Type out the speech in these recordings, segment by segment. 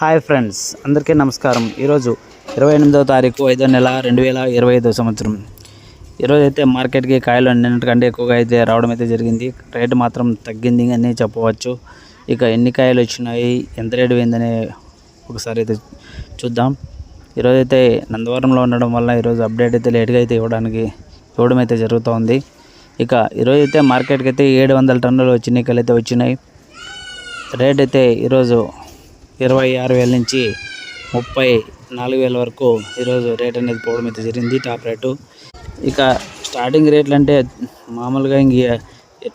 Hi friends అందరికీ నమస్కారం. ఈరోజు ఇరవై ఎనిమిదవ తారీఖు ఐదో నెల రెండు వేల ఇరవై ఐదో సంవత్సరం. ఈరోజు అయితే మార్కెట్కి కాయలు నిన్నటికంటే ఎక్కువగా అయితే రావడం అయితే జరిగింది. రేటు మాత్రం తగ్గింది అని చెప్పవచ్చు. ఇక ఎన్ని కాయలు వచ్చినాయి ఎంత రేటు పోయిందనే ఒకసారి అయితే చూద్దాం. ఈరోజు అయితే నందవరంలో ఉండడం వల్ల ఈరోజు అప్డేట్ అయితే లేట్గా అయితే ఇవ్వడానికి ఇవ్వడం అయితే జరుగుతూ ఇక ఈరోజు అయితే మార్కెట్కి అయితే ఏడు వందల టన్నులు వచ్చినాయి కలైతే వచ్చినాయి. రేట్ అయితే ఈరోజు ఇరవై ఆరు వేల నుంచి ముప్పై నాలుగు వేల వరకు ఈరోజు రేట్ అనేది పోవడం అయితే జరిగింది టాప్ రేటు. ఇక స్టార్టింగ్ రేట్లు అంటే మామూలుగా ఇంక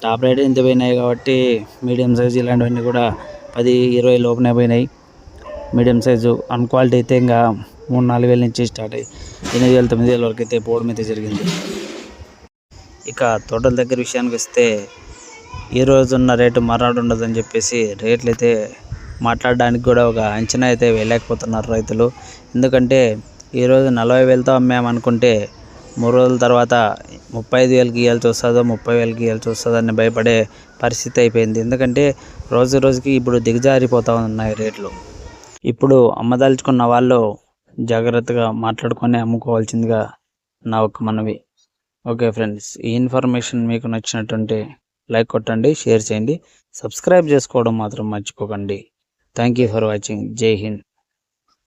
టాప్ రేట్ ఇంత పోయినాయి కాబట్టి మీడియం సైజు ఇలాంటివన్నీ కూడా పది ఇరవై లోపునే పోయినాయి. మీడియం సైజు అన్ క్వాలిటీ అయితే ఇంకా మూడు నాలుగు వేల నుంచి స్టార్ట్ అయ్యి ఎనిమిది వేల తొమ్మిది వేల వరకు అయితే పోవడం అయితే జరిగింది. ఇక తోటల దగ్గర విషయానికి వస్తే ఈ రోజు ఉన్న రేటు మర్నాడు ఉండదని చెప్పేసి రేట్లు అయితే మాట్లాడడానికి కూడా ఒక అంచనా అయితే వేయలేకపోతున్నారు రైతులు. ఎందుకంటే ఈరోజు నలభై వేలతో అమ్మామనుకుంటే మూడు రోజుల తర్వాత ముప్పై ఐదు వేలకి ఇవ్వాల్సి వస్తుందో ముప్పై వేలకి ఇవ్వాల్సి వస్తుందో అని భయపడే పరిస్థితి అయిపోయింది. ఎందుకంటే రోజు రోజుకి ఇప్పుడు దిగజారిపోతూ ఉన్నాయి రేట్లు. ఇప్పుడు అమ్మదలుచుకున్న వాళ్ళు జాగ్రత్తగా మాట్లాడుకొని అమ్ముకోవాల్సిందిగా నా ఒక మనవి. ఓకే ఫ్రెండ్స్ ఈ ఇన్ఫర్మేషన్ మీకు నచ్చినటువంటి లైక్ కొట్టండి షేర్ చేయండి. సబ్స్క్రైబ్ చేసుకోవడం మాత్రం మర్చిపోకండి. థ్యాంక్ యూ ఫర్ వాచింగ్ జై హింద్